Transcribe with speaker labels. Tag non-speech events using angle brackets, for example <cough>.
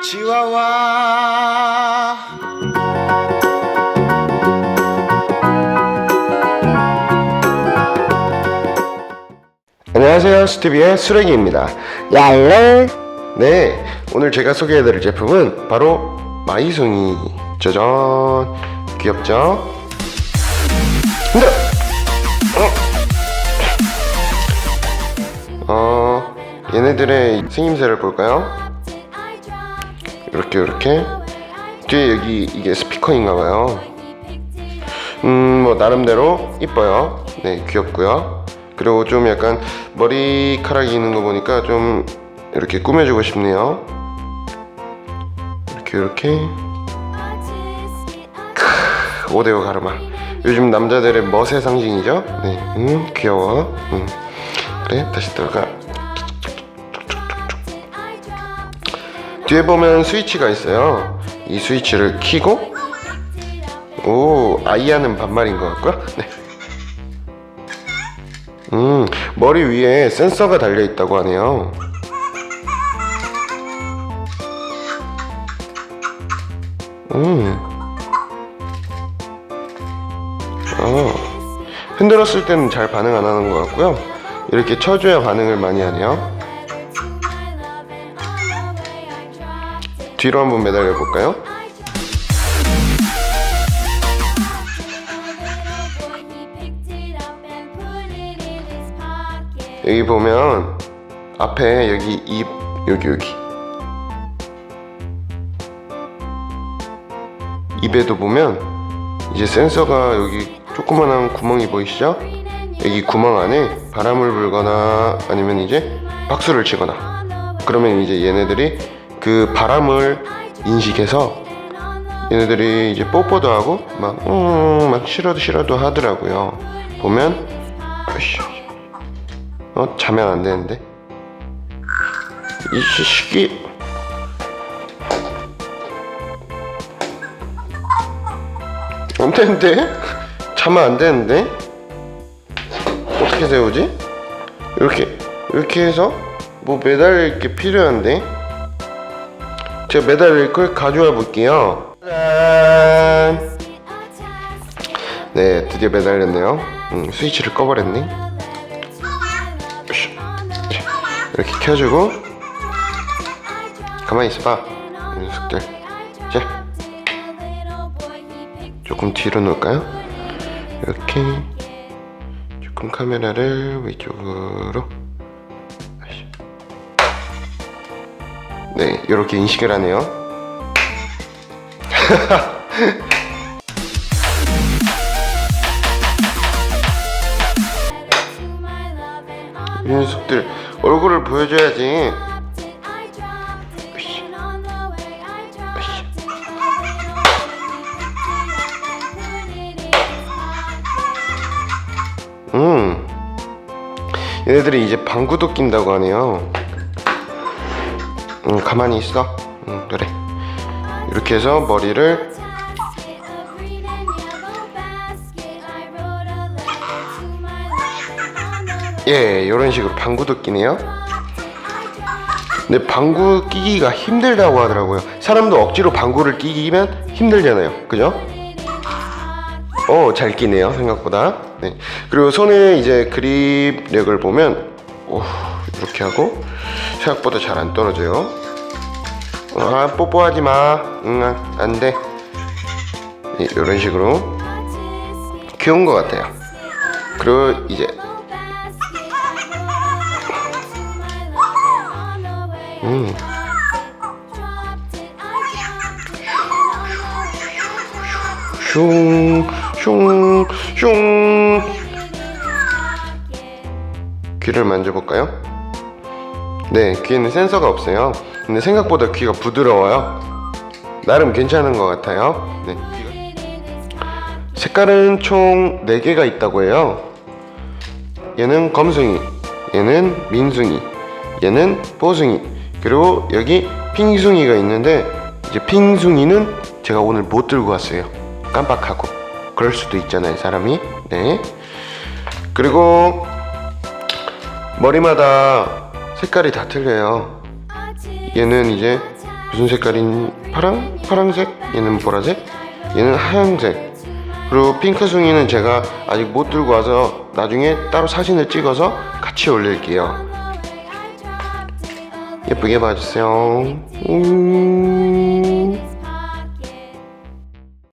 Speaker 1: 치와와 안녕하세요 스티비의 수레기입니다
Speaker 2: 얄로
Speaker 1: 네 오늘 제가 소개해드릴 제품은 바로 마이송이 짜잔 귀엽죠? 흔들어 어. 어 얘네들의 생김새를 볼까요? 이렇게 이렇게. 뒤에 여기 이게 스피커인가 봐요. 음 뭐 나름대로 이뻐요. 네 귀엽고요. 그리고 좀 약간 머리카락이 있는 거 보니까 좀 이렇게 꾸며주고 싶네요. 이렇게 이렇게. 5대5 가르마. 요즘 남자들의 멋의 상징이죠? 네, 음 귀여워. 음. 그래 다시 들어가 뒤에 보면 스위치가 있어요. 이 스위치를 키고 오 아이하는 반말인 것 같고요. <laughs> 네. 음 머리 위에 센서가 달려 있다고 하네요. 음. 어, 흔들었을 때는 잘 반응 안 하는 것 같고요. 이렇게 쳐줘야 반응을 많이 하네요 뒤로 한번 매달려 볼까요? 여기 보면 앞에 여기 입 여기 여기 입에도 보면 이제 센서가 여기 조그만한 구멍이 보이시죠? 여기 구멍 안에 바람을 불거나 아니면 이제 박수를 치거나 그러면 이제 얘네들이 그 바람을 인식해서 얘네들이 이제 뽀뽀도 하고 막, 음, 막 싫어도 싫어도 하더라고요. 보면, 으쌰. 어, 자면 안 되는데. 이 시기. 안 되는데? 자면 안 되는데? 어떻게 세우지? 이렇게, 이렇게 해서 뭐 매달릴 게 필요한데? 제가 매달릴 걸 가져와 볼게요. 짠! 네, 드디어 매달렸네요. 음, 스위치를 꺼버렸네. 이렇게 켜주고 가만히 있어봐. 이 녀석들. 자, 조금 뒤로 놓을까요? 이렇게 조금 카메라를 위쪽으로. 네, 이렇게 인식을 하네요. <laughs> 이 녀석들 얼굴을 보여줘야지. 음, 얘네들이 이제 방구도 낀다고 하네요. 음, 가만히 있어. 음, 그래. 이렇게 해서 머리를 예, 이런 식으로 방구도 끼네요. 근데 방구 끼기가 힘들다고 하더라고요. 사람도 억지로 방구를 끼기면 힘들잖아요. 그죠? 어, 잘 끼네요. 생각보다. 네. 그리고 손에 이제 그립력을 보면 오, 이렇게 하고 생각보다 잘 안 떨어져요. 아, 뽀뽀하지 마. 응, 아, 안 돼. 네, 이런 식으로 귀여운 것 같아요. 그리고 이제 음. 슝, 슝, 슝. 귀를 만져볼까요? 네, 귀에는 센서가 없어요. 근데 생각보다 귀가 부드러워요. 나름 괜찮은 것 같아요. 네. 색깔은 총 4개가 있다고 해요. 얘는 검숭이, 얘는 민숭이, 얘는 뽀숭이, 그리고 여기 핑숭이가 있는데 이제 핑숭이는 제가 오늘 못 들고 왔어요. 깜빡하고. 그럴 수도 있잖아요, 사람이. 네. 그리고 머리마다 색깔이 다 틀려요. 얘는 이제 무슨 색깔인 파랑? 파랑색? 얘는 보라색? 얘는 하얀색 그리고 핑크숭이는 제가 아직 못 들고 와서 나중에 따로 사진을 찍어서 같이 올릴게요 예쁘게 봐주세요 음...